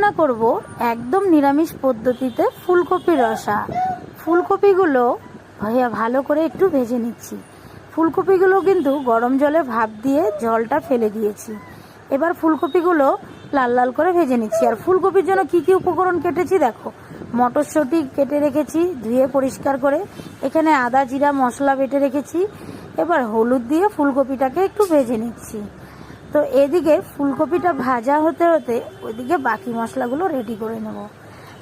রান্না করব একদম নিরামিষ পদ্ধতিতে ফুলকপির রসা। ফুলকপিগুলো ভাইয়া ভালো করে একটু ভেজে নিচ্ছি। ফুলকপিগুলো কিন্তু গরম জলে ভাপ দিয়ে জলটা ফেলে দিয়েছি। এবার ফুলকপিগুলো লাল লাল করে ভেজে নিচ্ছি। আর ফুলকপির জন্য কি কি উপকরণ কেটেছি দেখো। মটরশুঁটি কেটে রেখেছি, ধুয়ে পরিষ্কার করে। এখানে আদা, জিরা, মশলা বেটে রেখেছি। এবার হলুদ দিয়ে ফুলকপিটাকে একটু ভেজে নিচ্ছি। তো এদিকে ফুলকপিটা ভাজা হতে হতে ওইদিকে বাকি মশলাগুলো রেডি করে নেব।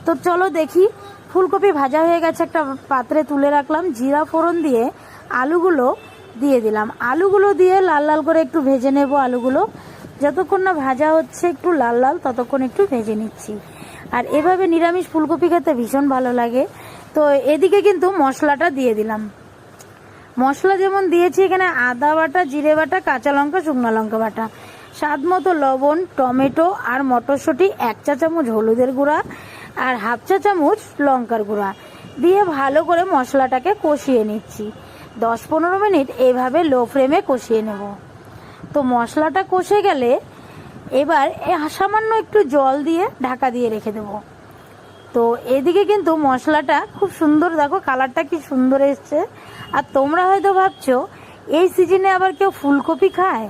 তো চলো দেখি, ফুলকপি ভাজা হয়ে গেছে একটা পাত্রে তুলে রাখলাম, জিরা ফোড়ন দিয়ে আলুগুলো দিয়ে দিলাম। আলুগুলো দিয়ে লাল লাল করে একটু ভেজে নেব আলুগুলো। যতক্ষণ না ভাজা হচ্ছে একটু লাল লাল, ততক্ষণ একটু ভেজে নিচ্ছি। আর এভাবে নিরামিষ ফুলকপি খেতে ভীষণ ভালো লাগে। তো এদিকে কিন্তু মশলাটা দিয়ে দিলাম। মশলা যেমন দিয়েছি এখানে আদা বাটা, জিরে বাটা, কাঁচা লঙ্কা, শুকনো লঙ্কা বাটা। স্বাদ মতো লবণ, টমেটো আর মটরশুঁটি, এক চা চামচ হলুদের গুঁড়া আর হাফ চা চামচ লঙ্কার গুঁড়া। দিয়ে ভালো করে মশলাটাকে কষিয়ে নিচ্ছি। দশ পনেরো মিনিট এইভাবে লো ফ্লেমে কষিয়ে নেব। তো মশলাটা কষে গেলে এবার সামান্য একটু জল দিয়ে ঢাকা দিয়ে রেখে দেবো। তো এদিকে কিন্তু মশলাটা খুব সুন্দর দেখো কালারটা কি সুন্দর এসছে। আর তোমরা হয়তো ভাবছ এই সিজনে আবার কেউ ফুলকপি খায়?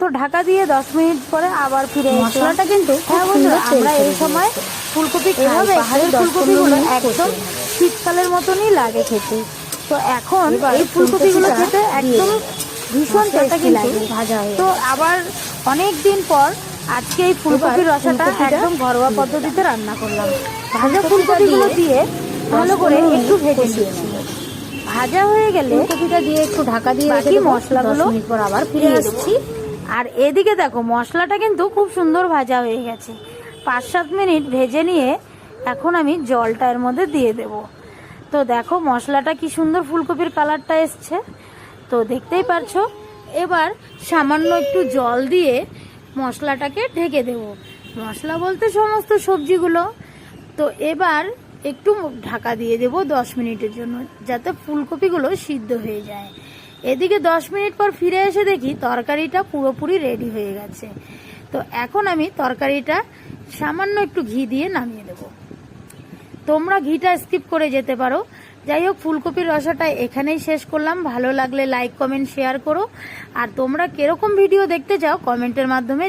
তো ঢাকা দিয়ে দশ মিনিট পরে আবার ফিরে মশলাটা কিন্তু হ্যাঁ আমরা এই সময় ফুলকপি খাই। পাহাড়ের ফুলকপিগুলো একদম শীতকালের মতনই লাগে খেতে। তো এখন এই ফুলকপিগুলো খেতে একদম ভীষণ টেস্টি লাগে। ভাজা তো আবার অনেক দিন পর আজকে এই ফুলকপির রসাটা একদম ঘরোয়া পদ্ধতিতে রান্না করলাম। ভাজা ফুলকপিগুলো দিয়ে ভালো করে একটু ভেজে নিয়েছি ভাজা হয়ে গেলে ফুলকপিটা দিয়ে একটু ঢাকা দিয়ে বাকি মশলাগুলো পর আবার ফিরে আসছি। আর এদিকে দেখো মশলাটা কিন্তু খুব সুন্দর ভাজা হয়ে গেছে। পাঁচ সাত মিনিট ভেজে নিয়ে এখন আমি জলটা এর মধ্যে দিয়ে দেব। তো দেখো মশলাটা কি সুন্দর ফুলকপির কালারটা এসছে। তো দেখতেই পারছ এবার সামান্য একটু জল দিয়ে মশলাটাকে ঢেকে দেব। মশলা বলতে সমস্ত সবজিগুলো। তো এবার একটু ঢাকা দিয়ে দেব দশ মিনিটের জন্য, যাতে ফুলকপিগুলো সিদ্ধ হয়ে যায়। এদিকে দশ মিনিট পর ফিরে এসে দেখি তরকারিটা পুরোপুরি রেডি হয়ে গেছে। তো এখন আমি তরকারিটা সামান্য একটু ঘি দিয়ে নামিয়ে দেব। তোমরা ঘিটা স্কিপ করে যেতে পারো। যাই হোক, ফুলকপির রসাটা এখানেই শেষ করলাম। ভালো লাগলে লাইক কমেন্ট শেয়ার করো। আর তোমরা কীরকম ভিডিও দেখতে চাও কমেন্টের মাধ্যমে